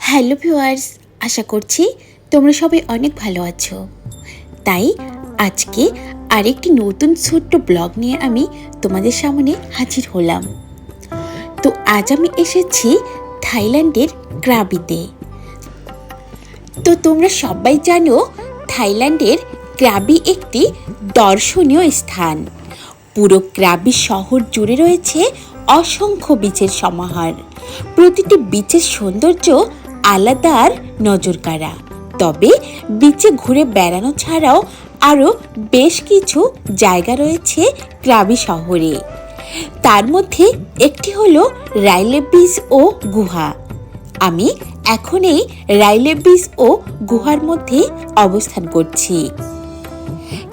Hello viewers, আশা করছি তোমরা সবাই অনেক ভালো আছো। তাই আজকে আরেকটি নতুন ছোট্ট ব্লগ নিয়ে আমি তোমাদের সামনে হাজির হলাম। তো আজ আমি এসেছি থাইল্যান্ডের ক্রাবিতে তো তোমরা সবাই জানো থাইল্যান্ডের ক্রাবি একটি দর্শনীয় স্থান। পুরো ক্রাবি শহর জুড়ে রয়েছে অসংখ্য বিচের সমাহার। প্রতিটি বিচের সৌন্দর্য আলাদা আর নজরকাড়া তবে বিচে ঘুরে বেড়ানো ছাড়াও আরও বেশ কিছু জায়গা রয়েছে ক্রাবি শহরে। তার মধ্যে একটি হলো রাইলে বিচ ও গুহা। আমি এখন এই রাইলে বিচ ও গুহার মধ্যে অবস্থান করছি।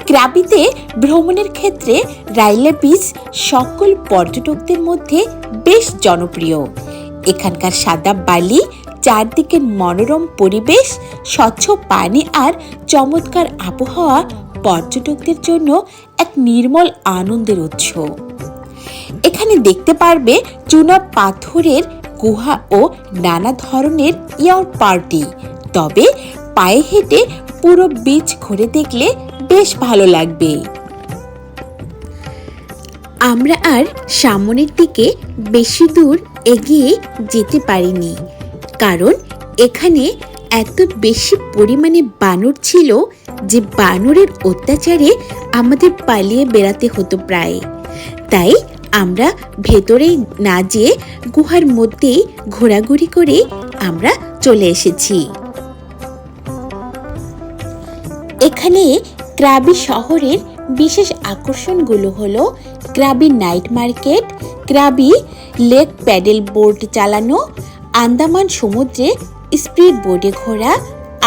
ক্রাবিতে ভ্রমণের ক্ষেত্রে রাইলে বিচ সকল পর্যটকদের মধ্যে বেশ জনপ্রিয়। এখানকার সাদা বালি চারদিকের মনোরম পরিবেশ, স্বচ্ছ পানি আর চমৎকার আবহাওয়া পর্যটকদের জন্য এক নির্মল আনন্দের উৎস। এখানে দেখতে পারবে চুনা পাথরের গুহা ও নানা ধরনের ইয়ার পার্টি। তবে পায়ে হেঁটে পুরো বিচ ঘুরে দেখলে বেশ ভালো লাগবে। আমরা আর সামনের দিকে বেশি দূর এগিয়ে যেতে পারিনি। কারণ এখানে এত বেশি পরিমাণে বানর ছিল যে বানরের অত্যাচারে আমাদের পালিয়ে বেড়াতে হতো প্রায়। তাই আমরা ভেতরে না যেয়ে গুহার মধ্যেই ঘোরাঘুরি করে আমরা চলে এসেছি। এখানে ক্রাবি শহরের বিশেষ আকর্ষণগুলো হলো Krabi night market, Krabi lake paddle board চালানো আন্দামান সমুদ্রে স্পিড বোর্ডে ঘোরা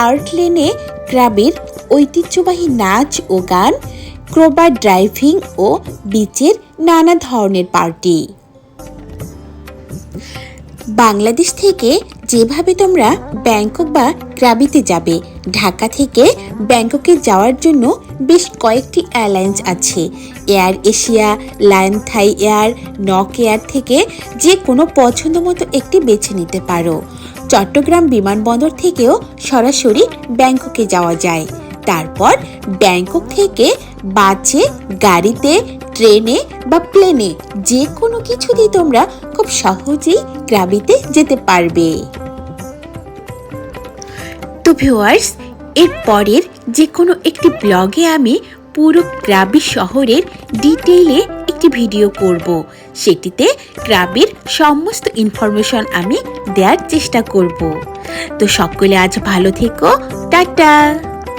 আর্টলেনে ক্রাবের ঐতিহ্যবাহী নাচ ও গান ক্রোবার ড্রাইভিং ও বিচের নানা ধরনের পার্টি। বাংলাদেশ থেকে যেভাবে তোমরা ব্যাংকক বা ক্রাবিতে যাবে, ঢাকা থেকে ব্যাংককে যাওয়ার জন্য বেশ কয়েকটি এয়ারলাইন্স আছে। Air Asia, Lion Thai Air, Nok Air থেকে যে কোনো পছন্দ মতো একটি বেছে নিতে পারো। চট্টগ্রাম বিমানবন্দর থেকেও সরাসরি ব্যাংককে যাওয়া যায়। তারপর ব্যাংকক থেকে বাসে, গাড়িতে, ট্রেনে বা প্লেনে যে কোনো কিছুতেই তোমরা খুব সহজেই গ্রাবিতে যেতে পারবে। তো ভিউয়ার্স এর পরের যে কোনো একটি ব্লগে আমি পুরো ক্রাবি শহরের ডিটেইলে একটি ভিডিও করব। সেটিতে ক্রাবির সমস্ত ইনফরমেশন আমি দেওয়ার চেষ্টা করব। তো সকলে আজ ভালো থেকো, টাটা!